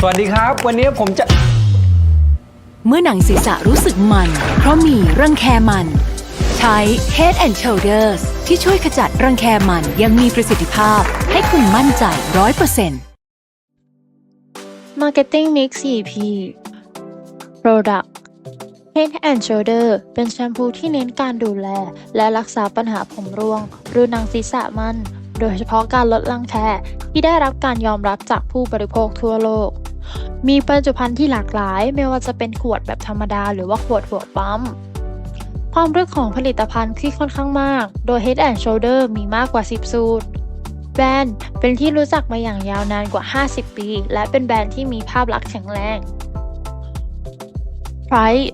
สวัสดีครับ วันนี้ผมจะเมื่อหนังศีรษะรู้สึกมัน เพราะมีรังแคมัน ใช้ Head and Shoulders ที่ช่วยขจัดรังแคมันอยังมีประสิทธิภาพ ให้คุณมั่นใจ 100% Marketing Mix 4P Product Head and Shoulder เป็นแชมพูที่เน้นการดูแล และรักษาปัญหาผมร่วง หรือหนังศีรษะมัน โดยเฉพาะการลดรังแคที่ได้รับการยอมรับจากผู้บริโภคทั่วโลก มีบรรจุภัณฑ์ที่หลากหลาย ไม่ว่าจะเป็นขวดแบบธรรมดา หรือว่าขวดหัวปั๊ม ความลึกของผลิตภัณฑ์ที่ค่อนข้างมาก โดย Head and Shoulder มีมากกว่า 10 สูตร แบรนด์เป็นที่รู้จักมาอย่างยาวนานกว่า 50 ปี และเป็นแบรนด์ที่มีภาพลักษณ์แข็งแรง Price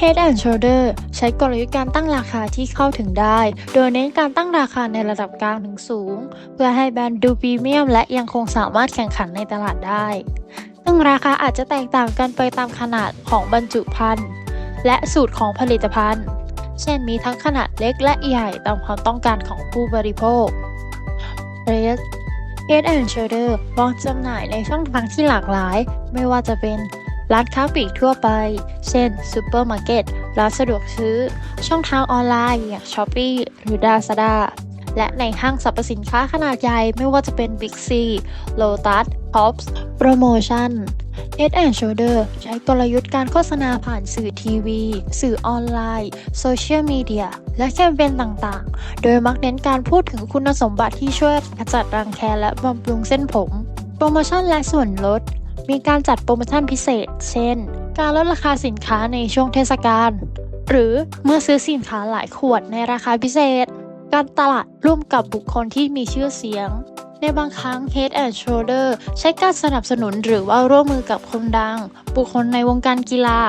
Head and Shoulder ใช้กลยุทธ์การตั้งราคาที่เข้าถึงได้ โดยเน้นการตั้งราคาในระดับกลางถึงสูง เพื่อให้แบรนด์ดูพรีเมียมและยังคงสามารถแข่งขันในตลาดได้ซึ่งราคาอาจจะแตกต่างกันไปตามขนาดของบรรจุภัณฑ์และสูตรของผลิตภัณฑ์ เช่นมีทั้งขนาดเล็กและใหญ่ตามความต้องการของผู้บริโภค Dress Head and Shoulder วางจำหน่ายในช่องทางที่หลากหลาย ไม่ว่าจะเป็น ร้านค้าปลีกทั่วไป เช่นซูเปอร์มาร์เก็ต ร้านสะดวกซื้อ ช่องทางออนไลน์อย่าง Shopee หรือ Lazada และในห้างสรรพสินค้าขนาดใหญ่ไม่ว่าจะเป็น Big C Lotus Tops โปรโมชั่น Head and Shoulder ใช้กลยุทธ์การโฆษณาผ่านสื่อทีวี สื่อออนไลน์ โซเชียลมีเดีย และแคมเปญต่างๆ โดยมักเน้นการพูดถึงคุณสมบัติที่ช่วยขจัดรังแคและบำรุงเส้นผม โปรโมชั่นและส่วนลด มีการจัดโปรโมชั่นพิเศษ เช่น การลดราคาสินค้าในช่วงเทศกาล หรือเมื่อซื้อสินค้าหลายขวดในราคาพิเศษ การตลาดร่วมกับบุคคลที่มีชื่อเสียง ในบางครั้ง Head and Shoulder ใช้การสนับสนุนหรือว่าร่วมมือกับคนดัง บุคคลในวงการกีฬา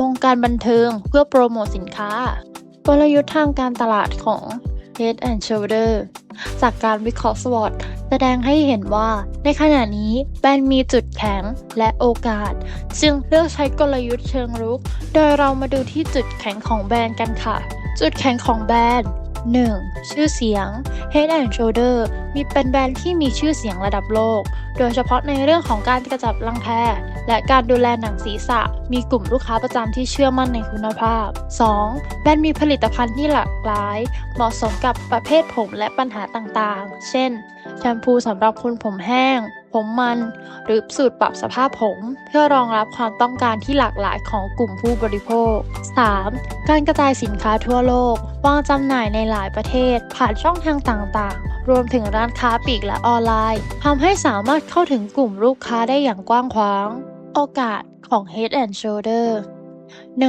วงการบันเทิง เพื่อโปรโมทสินค้ากลยุทธ์ทางการตลาดของ Head and Shoulder จากการวิเคราะห์ SWOT แสดงให้เห็นว่า ในขณะนี้แบรนด์มีจุดแข็งและโอกาส จึงเลือกใช้กลยุทธ์เชิงรุก โดยเรามาดูที่จุดแข็งของแบรนด์กันค่ะ จุดแข็งของแบรนด์ 1. ชื่อเสียง Head and Shoulder มีเป็นแบรนด์ที่มีชื่อเสียงระดับโลก โดยเฉพาะในเรื่องของการกระจับรังแคและการดูแลหนังศีรษะ มีกลุ่มลูกค้าประจำที่เชื่อมั่นในคุณภาพ 2. แบรนด์มีผลิตภัณฑ์ที่หลากหลาย เหมาะสมกับประเภทผมและปัญหาต่างๆ เช่น แชมพูสำหรับคนผมแห้ง ผมมัน หรือสูตรปรับสภาพผม เพื่อรองรับความต้องการที่หลากหลายของกลุ่มผู้บริโภค 3. การกระจายสินค้าทั่วโลก วางจำหน่ายในหลายประเทศ ผ่านช่องทางต่างๆ รวมถึงร้านค้าปลีกและออนไลน์ทำให้สามารถเข้าถึงกลุ่มลูกค้าได้อย่างกว้างขวาง โอกาสของ Head and Shoulder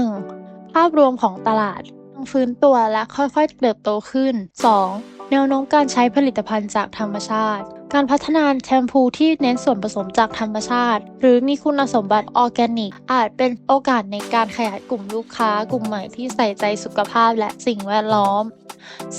1. ภาพรวมของตลาดยังฟื้นตัวและค่อยๆเติบโตขึ้น 2. แนวโน้มการใช้ผลิตภัณฑ์จากธรรมชาติ การพัฒนาแชมพูที่เน้นส่วนผสมจากธรรมชาติ หรือมีคุณสมบัติออร์แกนิก อาจเป็นโอกาสในการขยายกลุ่มลูกค้ากลุ่มใหม่ที่ใส่ใจสุขภาพและสิ่งแวดล้อม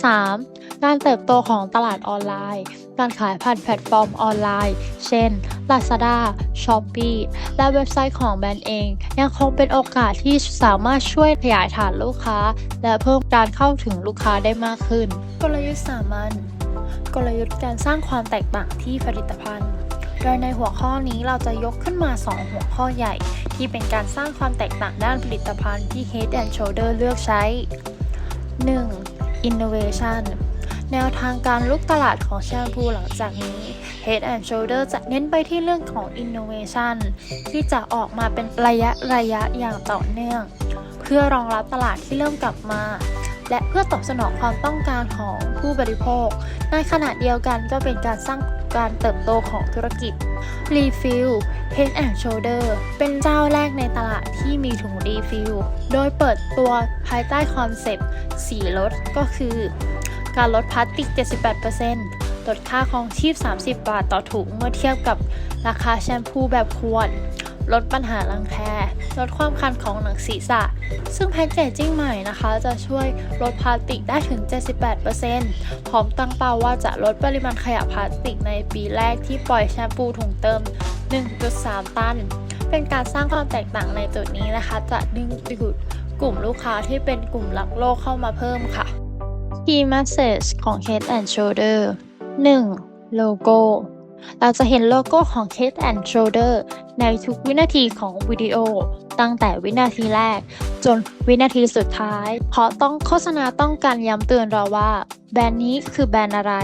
3. การเติบโตของตลาดออนไลน์ การขายผ่านแพลตฟอร์มออนไลน์ เช่น Lazada, Shopee และเว็บไซต์ของแบรนด์เอง ยังคงเป็นโอกาสที่สามารถช่วยขยายฐานลูกค้า และเพิ่มการเข้าถึงลูกค้าได้มากขึ้น กลยุทธ์สามัญกลยุทธ์การสร้างความแตกต่างที่ผลิตภัณฑ์โดยในหัวข้อนี้เราจะยกขึ้นมา 2 หัวข้อใหญ่ ที่เป็นการสร้างความแตกต่างด้านผลิตภัณฑ์ที่ Head and Shoulder เลือกใช้ 1. Innovation แนวทางการลุกตลาดของแชมพูหลังจากนี้ Head and Shoulder จะเน้นไปที่เรื่องของ Innovation ที่จะออกมาเป็นระยะระยะอย่างต่อเนื่อง เพื่อรองรับตลาดที่เริ่มกลับมา และเพื่อตอบสนองความต้องการของผู้บริโภค ในขณะเดียวกันก็เป็นการสร้างการเติบโตของธุรกิจ Refill Head and Shoulder เป็นเจ้าแรกในตลาดที่มีถุง Refill โดยเปิดตัวภายใต้คอนเซปต์สีลดก็คือ การลดพลาสติก 78%ลดค่าครองชีพ 30 บาทต่อถุงเมื่อเทียบกับราคาแชมพูแบบขวด ลดปัญหารังแค ลดความคันของหนังศีรษะ ซึ่งแพ็กเกจจิ้งใหม่นะคะ จะช่วยลดพลาสติกได้ถึง 78%พร้อมตั้งเป้าว่าจะลดปริมาณขยะพลาสติกในปีแรกที่ปล่อยแชมพูถุงเติม 1.3 ตัน เป็นการสร้างความแตกต่างในจุดนี้นะคะ จะดึงดูดกลุ่มลูกค้าที่เป็นกลุ่มหลักโลกเข้ามาเพิ่มค่ะ Key Message ของ Head and Shoulder 1. โลโก้ เราจะเห็นโลโก้ของ Head and Shoulder ในทุกวินาทีของวิดีโอ ตั้งแต่วินาทีแรก จนวินาทีสุดท้าย เพราะต้องโฆษณาต้องการย้ำเตือนเราว่า แบรนด์นี้คือแบรนด์อะไร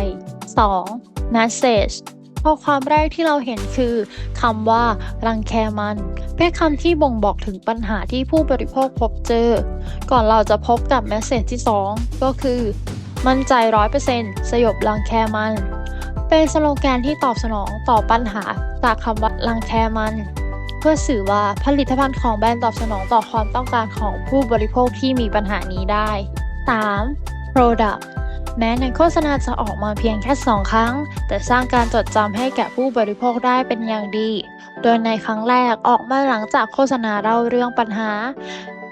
2. Message ข้อความแรกที่เราเห็นคือคำว่า รังแคมัน เป็นคำที่บ่งบอกถึงปัญหาที่ผู้บริโภคพบเจอ ก่อนเราจะพบกับ Message ที่ 2 ก็คือ มั่นใจ 100%สยบรังแคมัน เป็นสโลแกนที่ตอบสนองต่อปัญหาจากคำว่ารังแคมัน เพื่อสื่อว่าผลิตภัณฑ์ของแบรนด์ตอบสนองต่อความต้องการของผู้บริโภคที่มีปัญหานี้ได้ 3. Product แม้ในโฆษณาจะออกมาเพียงแค่ 2 ครั้ง แต่สร้างการจดจำให้แก่ผู้บริโภคได้เป็นอย่างดี โดยในครั้งแรกออกมาหลังจากโฆษณาเล่าเรื่องปัญหา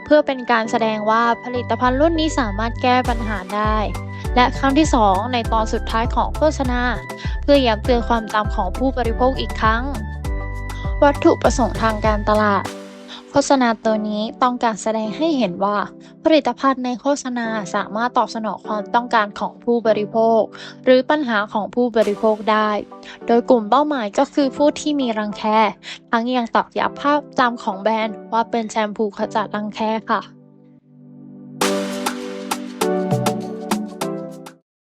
เพื่อเป็นการแสดงว่าผลิตภัณฑ์รุ่นนี้สามารถแก้ปัญหาได้ และครั้งที่ 2 ในตอนสุดท้ายของโฆษณา เพื่อย้ำเตือนความจำของผู้บริโภคอีกครั้ง วัตถุประสงค์ทางการตลาด โฆษณาตัวนี้ต้องการแสดงให้เห็นว่า ผลิตภัณฑ์ในโฆษณาสามารถตอบสนองความต้องการของผู้บริโภค หรือปัญหาของผู้บริโภคได้ โดยกลุ่มเป้าหมายก็คือผู้ที่มีรังแคทั้งยังตอกย้ำภาพจำของแบรนด์ว่าเป็นแชมพูขจัดรังแคค่ะ